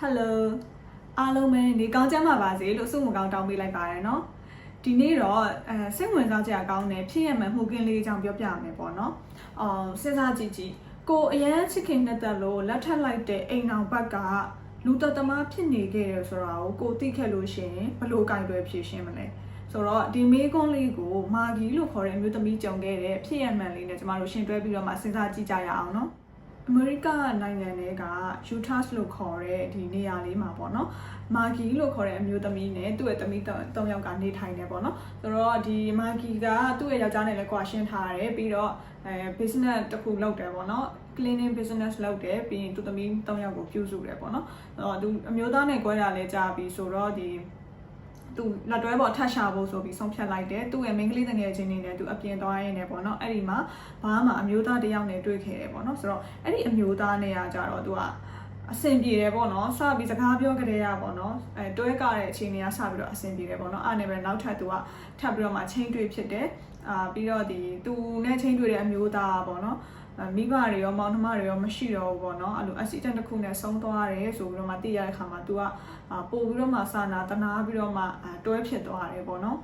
Hello အားလုံးပဲနေကောင်းကြမှာပါစေလို့ဆုမကောင်းတောင်းပေးလိုက်ပါတယ်เนาะဒီနေ့တော့အဲစိတ်ဝင်စားကြကောင်းတဲ့ဖြစ်ရမှန်မှုကင်းလေးအကြောင်းပြောပြရမယ်ပေါ့เนาะအော်စဉ်းစားကြည့်ကြည့်ကိုအရန်ချစ်ခင်နဲ့တက်လို့လက်ထပ်လိုက်တဲ့အိမ်အောင်ဘက်ကလူတော်သမားဖြစ်နေခဲ့တယ်ဆိုတာကိုကိုသိခဲ့လို့ရှိရင်ဘယ်လိုကင်တွယ်ဖြေရှင်းမလဲဆိုတော့ဒီမေးခွန်းလေးကိုမာဂီလို့ခေါ်တဲ့အမျိုးသမီးကြုံခဲ့တဲ့ဖြစ်ရမှန်လေးနဲ့ကျမတို့ရှင်းတွဲပြီးတော့မှစဉ်းစားကြည့်ကြရအောင်เนาะ အမေရိကနိုင်ငံတွေက Utah လို့ခေါ်တဲ့ဒီနေရာလေးမှာပေါ့နော်မာဂီလို့ခေါ်တဲ့အမျိုးသမီးနဲ့သူ့ရဲ့သမီး၃ယောက်ကနေထိုင်နေပေါ့နော်ဆိုတော့ဒီမာဂီကသူ့ရဲ့ယောက်ျားနဲ့လည်းကွာရှင်းထားရတယ်ပြီးတော့အဲ business တစ်ခုလုပ်တယ်ပေါ့နော် cleaning business လုပ်တယ်ပြီးရင်သူ့သမီး၃ယောက်ကိုပြုစုတယ်ပေါ့နော်အဲ့တော့သူအမျိုးသားနဲ့ကွဲတာလည်းကြာပြီဆိုတော့ဒီ သူလက်တွဲပေါ်ထပ်ရှာဖို့ဆိုပြီးဆုံးဖြတ်လိုက်တယ်သူ့ရဲ့မိန်းကလေးတငယ်ချင်းနေနဲ့သူအပြင်သွားရင်းနေပေါ့နော်အဲ့ဒီမှာဘာမှအမျိုးသားတစ်ယောက်နဲ့တွေ့ခဲ့တယ်ပေါ့နော်ဆိုတော့အဲ့ဒီအမျိုးသားနဲ့ကကြတော့သူကအဆင်ပြေတယ်ပေါ့နော်စပြီးစကားပြောကြတဲ့ရပေါ့နော်အဲတွဲကတဲ့အချိန်တွေကစပြီးတော့အဆင်ပြေတယ်ပေါ့နော်အဲ့နဲ့ပဲနောက်ထပ်သူကထပ်ပြီးတော့မှချင်းတွေ့ဖြစ်တယ်အာပြီးတော့ဒီသူနဲ့ချင်းတွေ့တဲ့အမျိုးသားပေါ့နော်အဲ မိဘတွေရောမောင်နှမတွေရောမရှိတော့ဘူးပေါ့နော်အဲ့လို accident တစ်ခုနဲ့ဆုံးသွားတယ်ဆိုပြီးတော့မှသိရတဲ့ခါမှာ तू ကအာပို့ပြီးတော့မှစာနာတနာပြီးတော့မှအာတွဲဖြစ်သွားတယ်ပေါ့နော်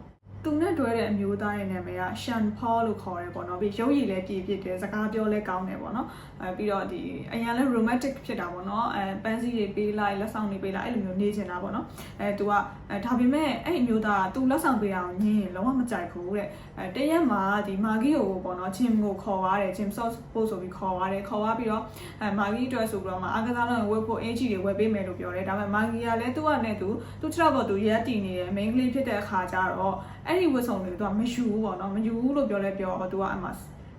သူနဲ့တွဲတဲ့အမျိုးသားရဲ့နာမည်က Sean Paul လို့ခေါ်တယ်ပေါ့နော်ပြီးရုပ်ရည်လည်းပြည့်ပြည့်တယ်စကားပြောလည်းကောင်းတယ်ပေါ့နော်အဲပြီးတော့ဒီအရင်လည်း romantic ဖြစ်တာပေါ့နော်အဲပန်းစည်းတွေပေးလိုက်လက်ဆောင်တွေပေးလိုက်အဲ့လိုမျိုးနေချင်တာပေါ့နော်အဲ तू ကအဲဒါပေမဲ့အဲ့ဒီအမျိုးသားက तू လက်ဆောင်ပေးအောင်ညင်းရင်လုံးဝမကြိုက်ဘူးတဲ့အဲတရက်မှာဒီမာဂီကိုပေါ့နော် gym ကိုခေါ်သွားတယ် gym sauce ပို့ဆိုပြီးခေါ်သွားတယ်ခေါ်သွားပြီးတော့အဲမာဂီအတွက်ဆိုပြီးတော့မှအားကစားလုံးဝယ်ဖို့အင်ဂျီတွေဝယ်ပေးမယ်လို့ပြောတယ်ဒါပေမဲ့မာဂီကလည်းသူ့ကနဲ့သူသူ့ခြေထောက်ပေါ်သူရက်တည်နေတယ် main ကလေးဖြစ်တဲ့အခါကျတော့အဲ့ဒီဝတ်စုံတွေသူကမယူဘူးပေါ့နော်မယူဘူးလို့ပြောလဲပြောတော့သူကအမှ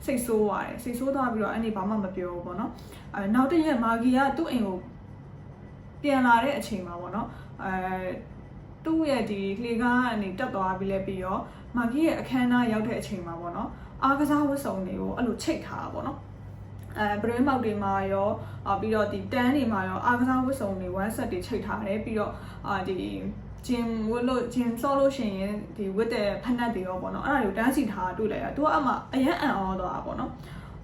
စိတ်ဆိုးသွားတယ်စိတ်ဆိုးသွားပြီးတော့အဲ့ဒီဘာမှမပြောဘူးပေါ့နော်အဲနောက်တစ်ရက်မာဂီကသူ့အိမ်ကိုပြန်လာတဲ့အချိန်မှာပေါ့နော်အဲသူ့ရဲ့ဒီလေကားကနေတက်သွားပြီးလဲပြီးတော့မာဂီရဲ့အခမ်းအနားရောက်တဲ့အချိန်မှာပေါ့နော်အားကစားဝတ်စုံတွေကိုအဲ့လိုချိတ်ထားတာပေါ့နော် အဲဘရင်းမောက်တွေမှာရောအာပြီးတော့ဒီတန်းတွေမှာရောအားကစားဝတ်စုံတွေ one set တွေချိတ်ထားတယ်ပြီးတော့အာဒီဂျင်ဝတ်လို့ဂျင်ဆော့လို့ရှိရင်ဒီဝတ်တဲ့ဖက်နက်တွေရောပေါ့နော်အဲ့ဒါတွေကိုတန်းစီထားတွေ့လိုက်တာသူကအမှအရန်အံ့ဩသွားတာပေါ့နော်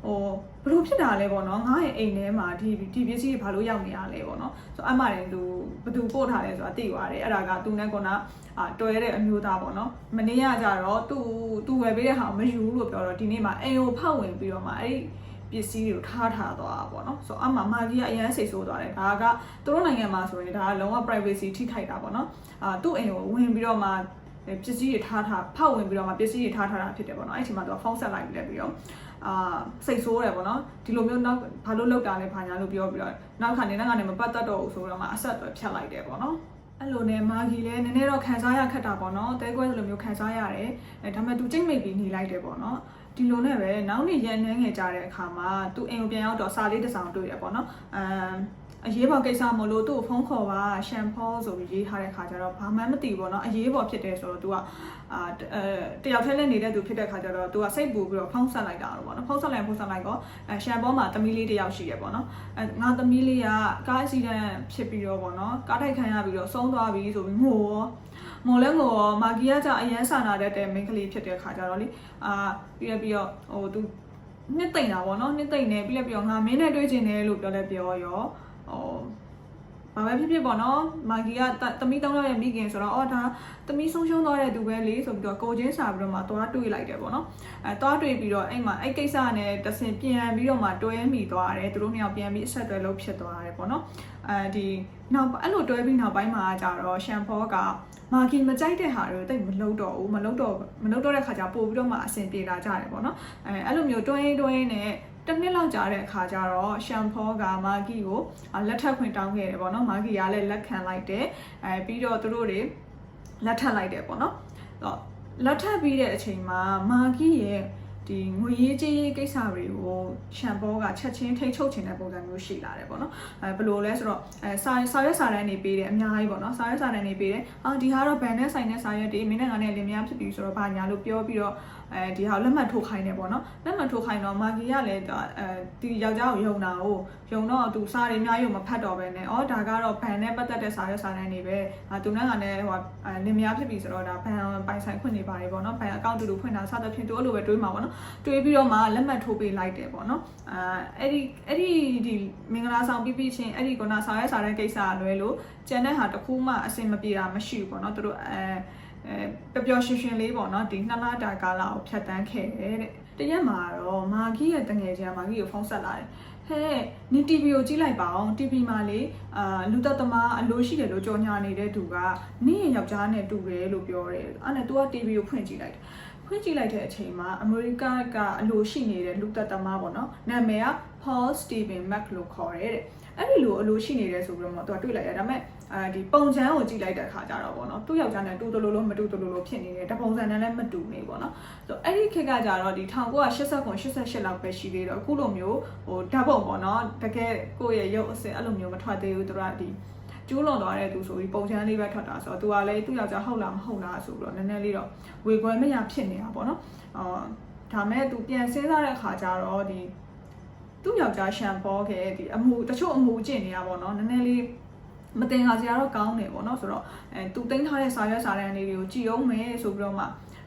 ဟိုဘလို့ဖြစ်တာလဲပေါ့နော်ငါ့ရဲ့အိမ်ထဲမှာဒီဒီပစ္စည်းတွေဘာလို့ရောက်နေရလဲပေါ့နော်ဆိုအမှတယ်သူဘသူပို့ထားလဲဆိုတာသိသွားတယ်အဲ့ဒါကသူနဲ့ကောနာအာတွဲတဲ့အမျိုးသားပေါ့နော်မနေ့ကကြတော့သူသူဝယ်ပေးတဲ့ဟာကိုမယူဘူးလို့ပြောတော့ဒီနေ့မှာအိမ်ကိုဖောက်ဝင်ပြီးတော့မှအဲ့ဒီ ပစ္စည်းတွေကိုထားထားသွားတာပေါ့နော်ဆိုတော့အမှမာဂီကအရန်စိတ်ဆိုးသွားတယ်ဒါကသူတို့နိုင်ငံမှာဆိုရင်ဒါကလုံးဝ privacy ထိခိုက်တာပေါ့နော်အာသူ့အိမ်ကိုဝင်ပြီးတော့မှပစ္စည်းတွေထားထားဖောက်ဝင်ပြီးတော့မှပစ္စည်းတွေထားထားတာဖြစ်တယ်ပေါ့နော်အဲ့ဒီမှာသူကဖုန်းဆက်လိုက်ပြီးလဲပြီးတော့အာစိတ်ဆိုးတယ်ပေါ့နော်ဒီလိုမျိုးနောက်ဘာလို့လောက်တာလဲဘာညာလို့ပြောပြီးတော့နောက်ခါနေနဲ့ကနေမပတ်သက်တော့ဘူးဆိုတော့မှအဆက်အသွယ်ဖြတ်လိုက်တယ်ပေါ့နော်အဲ့လိုနဲ့မာဂီလည်းနည်းနည်းတော့ခံစားရခက်တာပေါ့နော်တဲကွဲဆိုလိုမျိုးခံစားရတယ်အဲဒါပေမဲ့သူကြိတ်မိတ်ပြီးနေလိုက်တယ်ပေါ့နော် ဒီလိုနဲ့ပဲနောက်နေ့ရန်နှဲငယ်ကြတဲ့အခါမှာသူအိမ်ကိုပြန်ရောက်တော့စာလေးတစ်စောင်တွေ့ရပေါ့နော်အမ် အရေးပေါ်ကိစ္စမလို့သူ့ကိုဖုန်းခေါ်ပါရှမ်ဖောဆိုပြီးရေးထားတဲ့ခါကျတော့ဘာမှမသိဘူးပေါ့နော်အရေးပေါ်ဖြစ်တယ်ဆိုတော့ तू ကအာအဲတယောက်တည်းလည်းနေတဲ့သူဖြစ်တဲ့ခါကျတော့ तू ကစိတ်ပူပြီးတော့ဖုန်းဆက်လိုက်တာတော့ပေါ့နော်ဖုန်းဆက်လိုက်ဖုန်းဆက်လိုက်တော့အဲရှမ်ဖောမှာသမီးလေးတယောက်ရှိရပေါ့နော်အဲငါသမီးလေးကကားအက်ဆီဒန့်ဖြစ်ပြီးတော့ပေါ့နော်ကားတိုက်ခံရပြီးတော့ဆုံးသွားပြီဆိုပြီးငိုရောမော်လဲငိုရောမာဂီယာကြအရန်ဆာနာတတ်တဲ့မိန်းကလေးဖြစ်တဲ့ခါကျတော့လေအာပြီးရပြီးတော့ဟို तू နှစ်သိမ့်တာပေါ့နော်နှစ်သိမ့်နေပြီးလည်းပြီးတော့ငါမင်းနဲ့တွေ့ချင်တယ်လို့ပြောလဲပြောရော ဟိုဘာပဲဖြစ်ဖြစ်ပေါ့နော်မာဂီကသမီးတောင်းရရဲ့မိခင်ဆိုတော့အော်ဒါသမီးဆုံးရှုံးသွားတဲ့သူပဲလေဆိုပြီးတော့ကိုချင်းစာပြီးတော့မှသွားတွေ့လိုက်တယ်ပေါ့နော်အဲသွားတွေ့ပြီးတော့အဲ့မှာအဲ့ကိစ္စနဲ့တဆင်ပြန်ပြီးတော့မှတွဲမိသွားတယ်သူတို့နှစ်ယောက်ပြန်ပြီးအဆက်အသွယ်လုပ်ဖြစ်သွားတယ်ပေါ့နော်အဲဒီနောက်အဲ့လိုတွဲပြီးနောက်ပိုင်းမှာကြတော့ရှမ်ဖောကမာဂီမကြိုက်တဲ့ဟာတွေကိုတိတ်မလုပ်တော့ဘူးမလုပ်တော့မလုပ်တော့တဲ့ခါကျပို့ပြီးတော့မှအဆင်ပြေလာကြတယ်ပေါ့နော်အဲအဲ့လိုမျိုးတွင်းတွင်းနဲ့ တစ်နှစ်လောက်ကြာတဲ့အခါကျတော့ရှမ်ဖောကမာဂီကိုလက်ထပ်ခွင့်တောင်းခဲ့တယ်ပေါ့နော်မာဂီကလည်းလက်ခံလိုက်တယ်အဲပြီးတော့သူတို့တွေလက်ထပ်လိုက်တယ်ပေါ့နော်တော့လက်ထပ်ပြီးတဲ့အချိန်မှာမာဂီရဲ့ ဒီငွေရေးကြေးရေးကိစ္စတွေကိုရှမ်ဘောကချက်ချင်းထိတ်ချုပ်ချင်တဲ့ပုံစံမျိုးရှိလာတယ်ပေါ့နော်အဲဘယ်လိုလဲဆိုတော့အဲစာစာရွက်စာတမ်းတွေပေးတယ်အများကြီးပေါ့နော်စာရွက်စာတမ်းတွေပေးတယ်အာဒီဟာတော့ဘန်နဲ့ဆိုင်တဲ့စာရွက်တွေမင်းနဲ့ငါနဲ့လင်မယားဖြစ်ပြီဆိုတော့ဘာညာလို့ပြောပြီးတော့အဲဒီဟာလက်မှတ်ထိုးခိုင်းတယ်ပေါ့နော်လက်မှတ်ထိုးခိုင်းတော့မာဂီကလည်းအဲဒီယောက်ျားကိုယုံတာကိုယုံတော့သူစားတွေအများကြီးမဖတ်တော့ပဲနဲ့ဩဒါကတော့ဘန်နဲ့ပတ်သက်တဲ့စာရွက်စာတမ်းတွေပဲအာသူနဲ့ကလည်းဟိုလင်မယားဖြစ်ပြီဆိုတော့ဒါဘန်ပိုင်ဆိုင်ခွင့်နေပါတယ်ပေါ့နော်ဘန်အကောင့်တူတူဖွင့်တာစသဖြင့်သူအဲ့လိုပဲတွေးမှာပေါ့နော်တွေးပြီးတော့မှလက်မှတ်ထိုးပေးလိုက်တယ်ပေါ့နော်အာအဲ့ဒီအဲ့ဒီဒီမင်္ဂလာဆောင်ပြီးပြီးချင်းအဲ့ဒီကနာစာရွက်စာတမ်းကိစ္စအလွဲလို့ကျန်တဲ့ဟာတစ်ခုမှအဆင်မပြေတာမရှိဘူးပေါ့နော်သူတို့အဲအဲပျော်ပျော်ရွှင်ရွှင်လေးပေါ့နော်ဒီနှစ်လတာကာလကိုဖြတ်တန်းခဲ့တယ်တဲ့တရက်မှာတော့မာဂီရဲ့တငယ်ချင်းကမာဂီကိုဖုန်းဆက်လာတယ်ဟဲ့နင် TV ကိုကြည့်လိုက်ပါအောင် TV မှာလေအာလူသက်သမားအလိုရှိတယ်လို့ကြော်ညာနေတဲ့သူကနင့်ရဲ့ယောက်ျားနဲ့တူတယ်လို့ပြောတယ်အဲ့နဲ့ तू က TV ကိုဖွင့်ကြည့်လိုက်တယ် ဖွင့်ကြည့်လိုက်တဲ့အချိန်မှာအမေရိကကအလိုရှိနေတဲ့လူသက်သမားပေါ့နော်နာမည်က Paul Steven Mac လို့ခေါ်တယ်တဲ့အဲ့ဒီလိုအလိုရှိနေတယ်ဆိုပြီးတော့မှ तू ကတွေ့လိုက်ရတယ်ဒါပေမဲ့အဲဒီပုံချမ်းကိုကြည့်လိုက်တဲ့အခါကျတော့ဗောနော်သူ့ယောက်ျားနဲ့တူတလို့လို့မတူတလို့လို့ဖြစ်နေတယ်တပုံစံနဲ့လည်းမတူနေဗောနော်ဆိုအဲ့ဒီခေတ်ကကြတော့ဒီ1989 88လောက်ပဲရှိသေးတော့အခုလိုမျိုးဟိုဓာတ်ပုံဗောနော်တကယ်ကိုယ့်ရဲ့ရုပ်အစင်အဲ့လိုမျိုးမထွက်သေးဘူးသူကဒီ ကျိုးလွန်သွားတဲ့သူဆိုပြီးပုံချမ်းလေးပဲထွက်တာဆိုတော့သူကလည်းသူ့ယောက်ျားဟုတ်လားမဟုတ်လားဆိုပြီးတော့နည်းနည်းလေးတော့ဝေခွဲမရဖြစ်နေတာဗောနော်အော်ဒါမဲ့သူပြန်စဉ်းစားတဲ့အခါကျတော့ဒီသူ့ယောက်ျားရှမ်ပေါ်ခဲ့ဒီအမှုတချို့အမှုကျင့်နေတာဗောနော်နည်းနည်းလေးမတင်ခါစရာတော့ကောင်းတယ်ပေါ့နော်ဆိုတော့အဲသူတင်ထားတဲ့စာရွက်စာတမ်းလေးတွေကိုကြည်အောင်မယ်ဆိုပြီးတော့မှ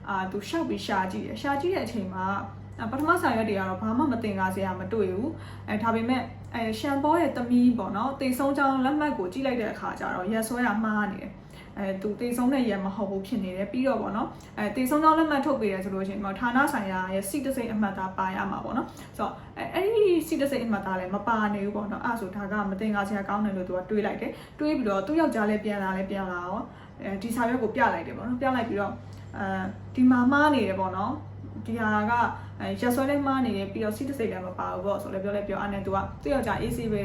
အာသူရှောက်ပြီးရှာကြည့်တယ်ရှာကြည့်တဲ့အချိန်မှာပထမစာရွက်တွေကတော့ဘာမှမတင်ကားစရာမတွေ့ဘူးအဲဒါပေမဲ့ အဲရှမ်ပေါ်ရဲ့သမီးပေါ့နော်တေဆုံးကြောင်းလက်မှတ်ကိုကြည့်လိုက်တဲ့အခါကျတော့ရက်ဆွဲတာမှားနေတယ်အဲသူတေဆုံးတဲ့ရက်မဟုတ်ဘူးဖြစ်နေတယ်ပြီးတော့ပေါ့နော်အဲတေဆုံးကြောင်းလက်မှတ်ထုတ်ပေးတယ်ဆိုလို့ရှိရင်တော့ဌာနဆိုင်ရာရဲ့စီတစိတ်အမှတ်သားပါရမှာပေါ့နော်ဆိုတော့အဲအဲ့ဒီစီတစိတ်အမှတ်သားလည်းမပါနေဘူးပေါ့နော်အဲ့ဆိုဒါကမတင်ကားစရာကောင်းတယ်လို့သူကတွေးလိုက်တယ်တွေးပြီးတော့သူ့ယောက်ျားလည်းပြန်လာလည်းပြန်လာရောအဲဒီစာရွက်ကိုပြလိုက်တယ်ပေါ့နော်ပြလိုက်ပြီးတော့အဲဒီမှာမှားနေတယ်ပေါ့နော် ဒီဟာကအဲရက်ဆွဲလေးမှားနေတယ်ပြီးတော့စီတစိတ်လည်းမပါဘူးပေါ့ဆိုလည်းပြောလဲပြောအဲ့နဲ့သူကသူ့ယောက်ျား AC ပဲ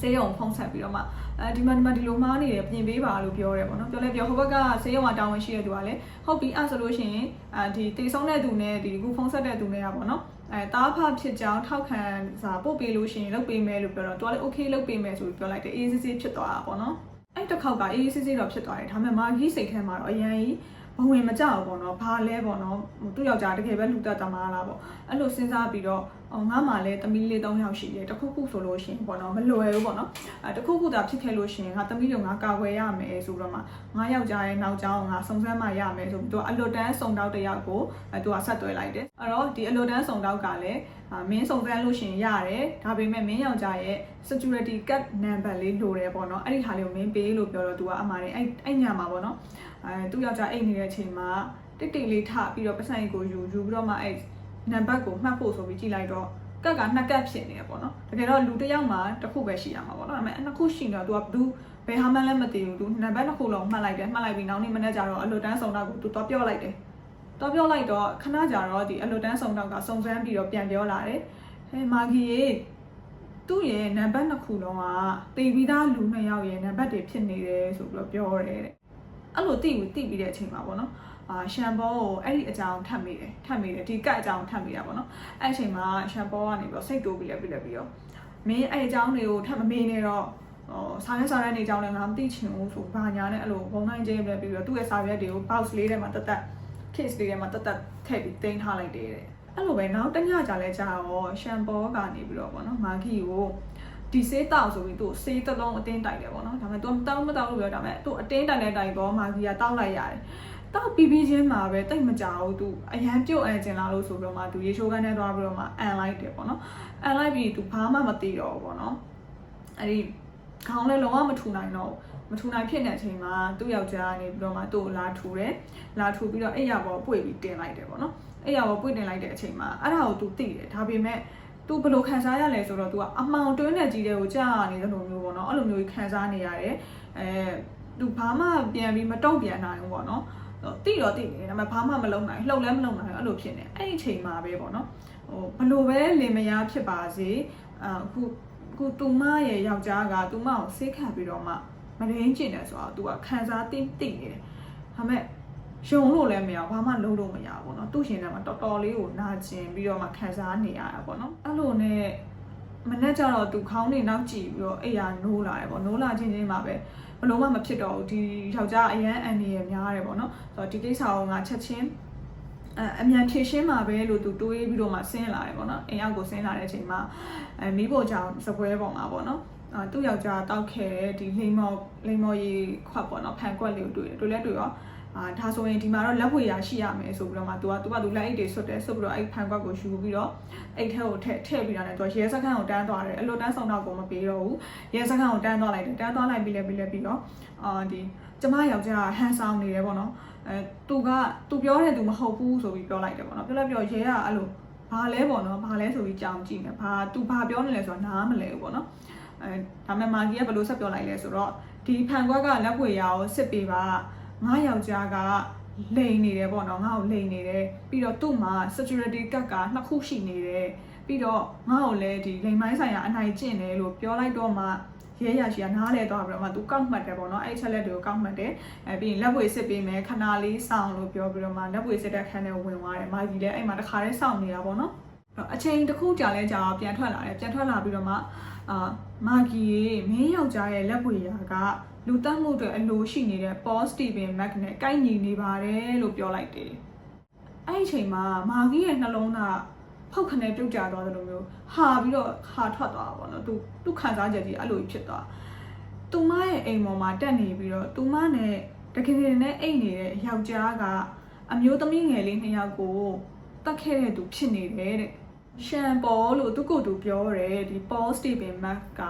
ဆေးရုံဖုံးဆက်ပြီးတော့မှအဲဒီမှာဒီမှာဒီလိုမှားနေတယ်ပြင်ပေးပါလို့ပြောတယ်ပေါ့နော်ပြောလဲပြောဟိုဘက်ကဆေးရုံကတာဝန်ရှိတဲ့သူကလည်းဟုတ်ပြီအဲ့ဆိုလို့ရှိရင်အဲဒီတေဆုံးတဲ့သူနဲ့ဒီခုဖုံးဆက်တဲ့သူနဲ့ကပေါ့နော်အဲတားဖဖြစ်ကြောင်းထောက်ခံစာပို့ပေးလို့ရှိရင်လုပ်ပေးမယ်လို့ပြောတော့သူကလည်း okay လုပ်ပေးမယ်ဆိုပြီးပြောလိုက်တယ်အေးစစ်စစ်ဖြစ်သွားတာပေါ့နော်အဲ့တစ်ခေါက်ကအေးစစ်စစ်တော့ဖြစ်သွားတယ်ဒါပေမဲ့မာဂီစိတ်ထဲမှာတော့အရင်ကြီး ဘဝင်မကြောက်ပေါ့နော်ဘာလဲပေါ့နော်သူ့ယောက်ျားတကယ်ပဲလူတက်တမားလားပေါ့အဲ့လိုစဉ်းစားပြီးတော့အော်ငါမှလည်းသမီးလေး၃ယောက်ရှိတယ်တခုခုဆိုလို့ရှိရင်ပေါ့နော်မလွယ်ဘူးပေါ့နော်အဲတခုခုသာဖြစ်ခဲ့လို့ရှိရင်ငါသမီးတို့ငါကာကွယ်ရမယ်ဆိုတော့မှငါယောက်ျားရဲ့နောက်ကျောင်းငါစုံစမ်းမှရမယ်ဆိုပြီးတော့အလွတ်တန်းစုံတောက်တစ်ယောက်ကိုအဲသူကဆက်သွယ်လိုက်တယ်အဲ့တော့ဒီအလွတ်တန်းစုံတောက်ကလည်းမင်းစုံစမ်းလို့ရှိရင်ရတယ်ဒါပေမဲ့မင်းယောက်ျားရဲ့ security card number လေးလိုတယ်ပေါ့နော်အဲ့ဒီဟာလေးကိုမင်းပေးလို့ပြောတော့သူကအမှားတယ်အဲ့အဲ့ညမှာပေါ့နော် အဲသူ့ယောက်ျားအိတ်နေတဲ့အချိန်မှာတိတ်တိတ်လေးထပြီးတော့ပတ်စံကိုယူယူပြီးတော့မှအဲနံပါတ်ကိုမှတ်ဖို့ဆိုပြီးကြည့်လိုက်တော့ကက်ကနှစ်ကက်ဖြစ်နေရပေါ့နော်တကယ်တော့လူတစ်ယောက်မှာတစ်ခုပဲရှိရမှာပေါ့နော်ဒါပေမဲ့နှစ်ခုရှိတော့ तू ကဘူးဘယ်ဟာမှလည်းမသိဘူးသူနံပါတ်နှစ်ခုလုံးမှတ်လိုက်တယ်မှတ်လိုက်ပြီးနောက်နေ့မနေ့ကျတော့အလွတ်တန်းစုံတော့ကို तू တော့ပြောလိုက်တယ်တော့ပြောလိုက်တော့ခဏကြာတော့ဒီအလွတ်တန်းစုံတော့ကစုံစမ်းပြီးတော့ပြန်ပြောလာတယ်ဟဲ့မာဂီရေသူ့ရဲ့နံပါတ်နှစ်ခုလုံးကတည်ပြီးသားလူနှစ်ယောက်ရဲ့နံပါတ်တွေဖြစ်နေတယ်ဆိုပြီးတော့ပြောတယ်တဲ့ အဲ့လိုတိပြီးတိပြီးတဲ့အချိန်မှာပေါ့နော်အာရှမ်ပေါ်ကိုအဲ့ဒီအကြောင်းထပ်မိတယ်ထပ်မိတယ်ဒီကတ်အကြောင်းထပ်မိတာပေါ့နော်အဲ့အချိန်မှာရှမ်ပေါ်ကနေပြီးတော့စိတ်တိုးပြီးလဲပြီးလဲပြီးတော့မင်းအဲ့အကြောင်းတွေကိုထပ်မမေးနဲ့တော့ဟိုစာရွက်စာရွက်နေအကြောင်းလည်းငါမသိချင်ဘူးဆိုဘာညာနဲ့အဲ့လိုဘုံနိုင်ချင်းပဲပြီးတော့သူ့ရဲ့စာရွက်တွေကို box လေးထဲမှာတက်တက် case လေးထဲမှာတက်တက်ထည့်ပြီးတင်ထားလိုက်တယ်တဲ့အဲ့လိုပဲနောက်တညကြာလဲကြာတော့ရှမ်ပေါ်ကနေပြီးတော့ပေါ့နော်မာဂီကို ဒီဆေးတောက်ဆိုပြီးသူ့ဆေးတစ်လုံးအတင်းတိုက်တယ်ပေါ့နော်ဒါပေမဲ့ तू တောင်းမတောင်းလို့ပြောဒါပေမဲ့သူ့အတင်းတိုက်တဲ့တိုင်ပေါ်မာဂီယာတောင်းလိုက်ရတယ်တောက်ပြီးပြီးချင်းမှာပဲတိတ်မကြဘူးသူအရန်ပြုတ်အန်ကျင်လာလို့ဆိုပြီးတော့မှသူရေချိုးကန်းထဲသွားပြီးတော့မှအန်လိုက်တယ်ပေါ့နော်အန်လိုက်ပြီးသူဘာမှမသိတော့ဘူးပေါ့နော်အဲ့ဒီခေါင်းလည်းလုံးဝမထူနိုင်တော့မထူနိုင်ဖြစ်တဲ့အချိန်မှာသူ့ယောက်ျားကနေပြီးတော့မှသူ့ကိုလာထူတယ်လာထူပြီးတော့အဲ့ရပေါ်ပွေပြီးတင်လိုက်တယ်ပေါ့နော်အဲ့ရပေါ်ပွေတင်လိုက်တဲ့အချိန်မှာအဲ့ဒါကိုသူသိတယ်ဒါပေမဲ့ သူဘယ်လိုခံစားရလဲဆိုတော့သူကအမှောင်တွင်းတဲ့ကြီးတဲ့ကိုကြားနေတဲ့လိုမျိုးပေါ့နော်အဲ့လိုမျိုးကြီးခံစားနေရတယ်အဲသူဘာမှပြန်ပြီးမတုံ့ပြန်နိုင်ဘူးပေါ့နော်တိတော့တိနေဒါပေမဲ့ဘာမှမလုပ်နိုင်လှုပ်လည်းမလုပ်နိုင်အဲ့လိုဖြစ်နေအဲ့ဒီအချိန်မှာပဲပေါ့နော်ဟိုဘလို့ပဲလင်မယားဖြစ်ပါစေအခုအခုတူမရဲ့ယောက်ျားကတူမကိုဆေးခံပြီးတော့မှမရင်းကျင်တယ်ဆိုတော့သူကခံစားတိတိနေတယ်ဒါပေမဲ့ ယုံလို့လည်းမရဘာမှလုံးလို့မရဘူးပေါ့နော်သူ့ရှင်ထဲမှာတော်တော်လေးကိုနာကျင်ပြီးတော့မှခံစားနေရတာပေါ့နော်အဲ့လိုနဲ့မနေ့ကျတော့သူခေါင်းနေနောက်ကြည့်ပြီးတော့အိယာနိုးလာတယ်ပေါ့နိုးလာချင်းချင်းမှာပဲဘလို့မှမဖြစ်တော့ဘူးဒီယောက်ျားအရန်အန်နေရများတယ်ပေါ့နော်ဆိုတော့ဒီကိစ္စကိုငါချက်ချင်းအအမြန်ဖြည့်ရှင်းမှာပဲလို့သူတွေးပြီးတော့မှဆင်းလာတယ်ပေါ့နော်အိမ်အောက်ကိုဆင်းလာတဲ့အချိန်မှာအဲမိဖို့ကြောင့်စပွဲပေါ်မှာပေါ့နော်အာသူ့ယောက်ျားတောက်ခဲ့တဲ့ဒီလိမ္မော်လိမ္မော်ရီခွက်ပေါ့နော်ဖန်ကွက်လေးကိုတွေ့တယ်တွေ့လဲတွေ့ရော အာဒါဆိုရင်ဒီမှာတော့လက်ဝေရာရှိရမယ်ဆိုပြီးတော့မှသူကသူကသူလက်အိတ်တွေဆွတ်တယ်ဆွတ်ပြီးတော့အဲ့ဖန်ကွက်ကိုယူပြီးတော့အိတ်ထဲကိုထည့်ထည့်ပြီးတာနဲ့သူကရဲစခန်းကိုတန်းသွားတယ်အလွတ်တန်းဆောင်တော့ကိုမပေးတော့ဘူးရဲစခန်းကိုတန်းသွားလိုက်တယ်တန်းသွားလိုက်ပြီးလဲပြီးလဲပြီးတော့အာဒီကျမယောက်ျားဟန်ဆောင်နေတယ်ပေါ့နော်အဲသူကသူပြောတယ်သူမဟုတ်ဘူးဆိုပြီးပြောလိုက်တယ်ပေါ့နော်ပြောလိုက်ပြီးတော့ရဲကအဲ့လိုဘာလဲပေါ့နော်ဘာလဲဆိုပြီးကြောင်ကြည့်နေဘာသူဘာပြောနေလဲဆိုတော့နားမလဲဘူးပေါ့နော်အဲဒါမှမာကြီးကဘယ်လိုဆက်ပြောလိုက်လဲဆိုတော့ဒီဖန်ကွက်ကလက်ွေရာကိုစစ်ပေးပါ ငါယောက်ျားကလိန်နေတယ်ပေါ့နော်ငါ့ကိုလိန်နေတယ်ပြီးတော့သူ့မှာ security card ကနှစ်ခုရှိနေတယ်ပြီးတော့ငါ့ကိုလည်းဒီလိန်မိုင်းဆိုင်ရာအနိုင်ကျင့်တယ်လို့ပြောလိုက်တော့မှရဲရရှိကနားလဲသွားပြီးတော့မှသူကောက်မှတ်တယ်ပေါ့နော်အဲ့ချက်လက်တွေကိုကောက်မှတ်တယ်အဲပြီးရင်လက်ပွေစစ်ပေးမယ်ခဏလေးစောင့်လို့ပြောပြီးတော့မှလက်ပွေစစ်တဲ့ခန်းထဲဝင်သွားတယ်မာကြီးလည်းအဲ့မှာတခါတည်းစောင့်နေတာပေါ့နော်အချိန်တစ်ခုကြာလဲကြာတော့ပြန်ထွက်လာတယ်ပြန်ထွက်လာပြီးတော့မှအာမာဂီရေမင်းယောက်ျားရဲ့လက်ပွေရာက လူတက်မှုတွေအလိုရှိနေတဲ့ Paul Steven Mac နဲ့ကိုက်ညီနေပါတယ်လို့ပြောလိုက်တယ်အဲ့ဒီအချိန်မှာမာဂီရဲ့နှလုံးသားဖောက်ခနဲ့ပြုတ်ကျသွားတယ်လို့မျိုးဟာပြီးတော့ဟာထွက်သွားတာပေါ့နော်သူသူခံစားချက်ကြီးအဲ့လိုဖြစ်သွားသူမရဲ့အိမ်ပေါ်မှာတက်နေပြီးတော့သူမနဲ့တကယ်တကယ်နဲ့အိတ်နေတဲ့ယောက်ျားကအမျိုးသမီးငယ်လေးနှစ်ယောက်ကိုတတ်ခဲ့တဲ့သူဖြစ်နေတယ်တဲ့ရှန်ပေါ်လို့သူကိုယ်သူပြောတယ်ဒီ Paul Steven Mac က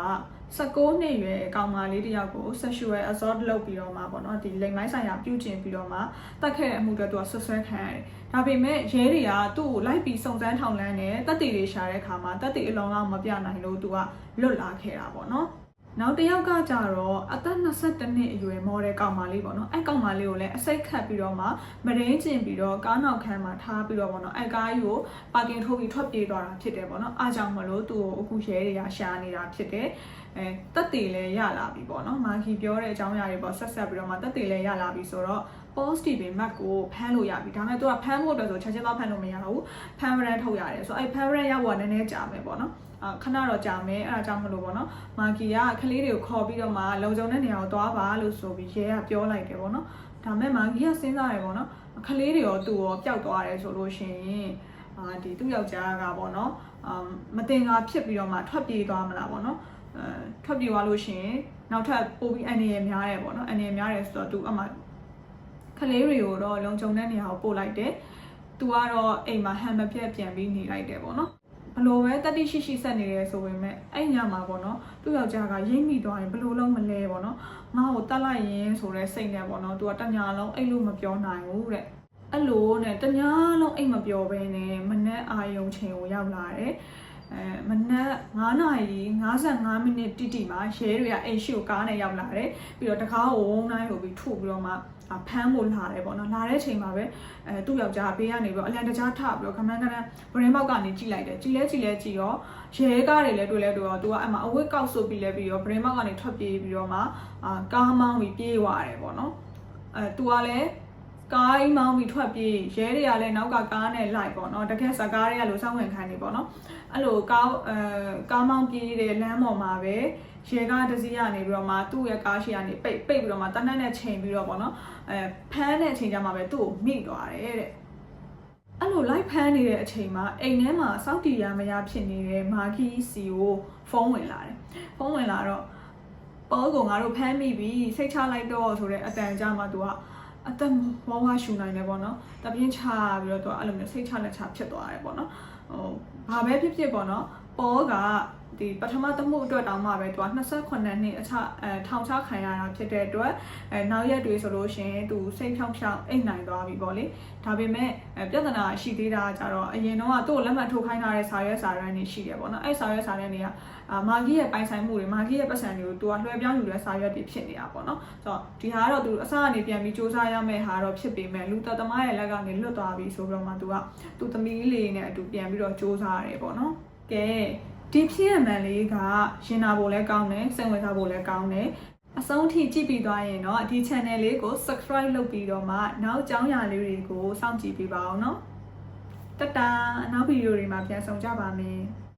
16နှစ်ရွယ်ကောင်မလေးတစ်ယောက်ကို sexual assault လုပ်ပြီးတော့မှပေါ့နော်ဒီလိမ်မိုင်းဆိုင်ရာပြုကျင့်ပြီးတော့မှတတ်ခဲ့တဲ့အမှုတွေသူကဆွဆွဲခံရတယ်။ဒါပေမဲ့ရဲတွေကသူ့ကိုလိုက်ပြီးစုံစမ်းထောင်လန်းတယ်တက်တေတွေရှာတဲ့အခါမှာတက်တေအလုံးလောက်မပြနိုင်လို့သူကလွတ်လာခဲ့တာပေါ့နော်။ နောက်တစ်ယောက်ကကြတော့အသက်22နှစ်အရွယ်မော်ဒယ်ကောင်မလေးပေါ့နော်အဲ့ကောင်မလေးကိုလည်းအစိတ်ခတ်ပြီးတော့မှမရင်းကျင်ပြီးတော့ကားနောက်ခန်းမှာထားပြီးတော့ပေါ့နော်အဲ့ကားကြီးကိုပါကင်ထိုးပြီးထွက်ပြေးသွားတာဖြစ်တယ်ပေါ့နော်အားကြောင့်မလို့သူ့ကိုအခုရဲတွေကရှာနေတာဖြစ်တယ်အဲတက်တေလည်းရလာပြီပေါ့နော်မာဂီပြောတဲ့အကြောင်းအရာတွေပေါ့ဆက်ဆက်ပြီးတော့မှတက်တေလည်းရလာပြီဆိုတော့ Paul Steven Mac ကိုဖမ်းလို့ရပြီဒါပေမဲ့သူကဖမ်းဖို့အတွက်ဆိုချက်ချင်းတော့ဖမ်းလို့မရဘူးဖမ်းရန်ထုတ်ရတယ်ဆိုတော့အဲ့ဖမ်းရန်ရောက်ဖို့ကနည်းနည်းကြာမယ်ပေါ့နော်အာ ခဏတော့ကြာမယ်အဲ့ဒါကြောင့်မလို့ပေါ့နော်မာဂီကကလေးတွေကိုခေါ်ပြီးတော့မှလုံခြုံတဲ့နေရာကိုသွားပါလို့ဆိုပြီးရဲကပြောလိုက်တယ်ပေါ့နော်ဒါပေမဲ့မာဂီကစဉ်းစားတယ်ပေါ့နော်ကလေးတွေရောသူ့ရောပျောက်သွားတယ်ဆိုလို့ရှိရင်အာဒီသူ့ယောက်ျားကပေါ့နော်အာမတင်ကားဖြစ်ပြီးတော့မှထွက်ပြေးသွားမလားပေါ့နော်အဲထွက်ပြေးသွားလို့ရှိရင်နောက်ထပ်ပို့ပြီးအနေရများတယ်ပေါ့နော်အနေရများတယ်ဆိုတော့သူအမှကလေးတွေကိုတော့လုံခြုံတဲ့နေရာကိုပို့လိုက်တယ်သူကတော့အိမ်မှာဟန်မပြတ်ပြန်ပြီးနေလိုက်တယ်ပေါ့နော် ဘလို့ပဲတတိရှိရှိဆက်နေရဲဆိုပေမဲ့အဲ့ညမှာပေါ့နော်သူ့ယောက်ျားကရိမ့်မိသွားရင်ဘလို့လုံးမလဲပေါ့နော်ငါ့ကိုတတ်လိုက်ရင်ဆိုတဲ့စိတ်နဲ့ပေါ့နော်သူကတညာလုံးအဲ့လိုမပြောနိုင်ဘူးတဲ့အဲ့လိုနဲ့တညာလုံးအိတ်မပြောဘဲနဲ့မနက်အာယုံချိန်ကိုရောက်လာတယ်အဲမနက်9နာရီ55မိနစ်တိတိမှာရဲတွေကအိမ်ရှိကိုကားနဲ့ရောက်လာတယ်ပြီးတော့တကားကိုဝုန်းတိုင်းလိုပြီးထုပြီးတော့မှ ဖမ်းဖို့လာတယ်ပေါ့နော်လာတဲ့ချိန်မှာပဲအဲသူ့ယောက်ျားဘေးကနေပြီးတော့အလန်တကြားထပြီးတော့ခမန်းခမန်းဗရင်ပေါက်ကနေကြည့်လိုက်တယ်ကြည့်လဲကြည့်လဲကြည့်တော့ရဲကားတွေလည်းတွေ့လဲတွေ့တော့သူကအဲ့မှာအဝတ်ကောက်ဆုပ်ပြီးလဲပြီးတော့ဗရင်ပေါက်ကနေထွက်ပြေးပြီးတော့မှအာကားမောင်းပြီးပြေးသွားတယ်ပေါ့နော်အဲသူကလည်းကားအိမ်မောင်းပြီးထွက်ပြေးရဲတွေကလည်းနောက်ကကားနဲ့လိုက်ပေါ့နော်တကယ်စကားတွေကလို့စောင့်ဝင်ခံနေပေါ့နော်အဲ့လိုကားအဲကားမောင်းပြေးတဲ့လမ်းပေါ်မှာပဲ ရဲကားတစ်စီးကနေပြီးတော့မှသူ့ရဲ့ကားရှိကနေပိတ်ပိတ်ပြီးတော့မှတနက်နဲ့ချိန်ပြီးတော့ပေါ့နော်အဲဖမ်းတဲ့အချိန်ကျမှပဲသူ့ကိုမိသွားတယ်တဲ့အဲ့လိုလိုက်ဖမ်းနေတဲ့အချိန်မှာအိမ်ထဲမှာစောက်တီရမရဖြစ်နေတဲ့မာဂီစီကိုဖုန်းဝင်လာတယ်ဖုန်းဝင်လာတော့ပေါ်ကငါတို့ဖမ်းမိပြီစိတ်ချလိုက်တော့ဆိုတဲ့အတန်ကြမှာသူကအသက်ဝဝရှူနိုင်တယ်ပေါ့နော်တပြင်းချပြီးတော့သူကအဲ့လိုမျိုးစိတ်ချလက်ချဖြစ်သွားတယ်ပေါ့နော်ဟိုဘာပဲဖြစ်ဖြစ်ပေါ့နော်ပေါ်က ဒီပထမတမှုအတွက်တောင်မှပဲသူက28နှစ်အချအဲထောင်ချခံရတာဖြစ်တဲ့အတွက်အဲနောက်ရက်တွေဆိုလို့ရှိရင်သူစိတ်ဖြောင်းဖြောင်းအိတ်နိုင်သွားပြီပေါ့လေဒါပေမဲ့ပြဿနာရှိသေးတာကြတော့အရင်တော့သူ့ကိုလက်မှတ်ထိုးခိုင်းထားတဲ့စာရွက်စာတမ်းတွေရှိတယ်ပေါ့နော်အဲစာရွက်စာတမ်းတွေကအာမာဂီရဲ့ပိုင်ဆိုင်မှုတွေမာဂီရဲ့ပတ်စံတွေကိုသူကလွှဲပြောင်းယူတဲ့စာရွက်တွေဖြစ်နေတာပေါ့နော်ဆိုတော့ဒီဟာကတော့သူအစကနေပြန်ပြီးစူးစမ်းရမယ့်ဟာတော့ဖြစ်ပေမဲ့လူသက်သမားရဲ့လက်ကနေလွတ်သွားပြီဆိုပြီးတော့မှသူကသူသမီးလေးနဲ့အတူပြန်ပြီးတော့စူးစမ်းရတယ်ပေါ့နော်ကဲ ဒီဖြစ်ရမှန်လေးကရင်နာဖို့လည်းကောင်းတယ်စိတ်ဝင်စားဖို့လည်းကောင်းတယ်အဆုံးထိကြည့်ပြီးသွားရင်တော့ဒီ channel လေးကို subscribe လုပ်ပြီးတော့မှနောက်ကြောင်းရာလေးတွေကိုစောင့်ကြည့်ပေးပါအောင်နော်တတနောက်ဗီဒီယိုတွေမှာပြန်ဆောင်ကြပါမယ်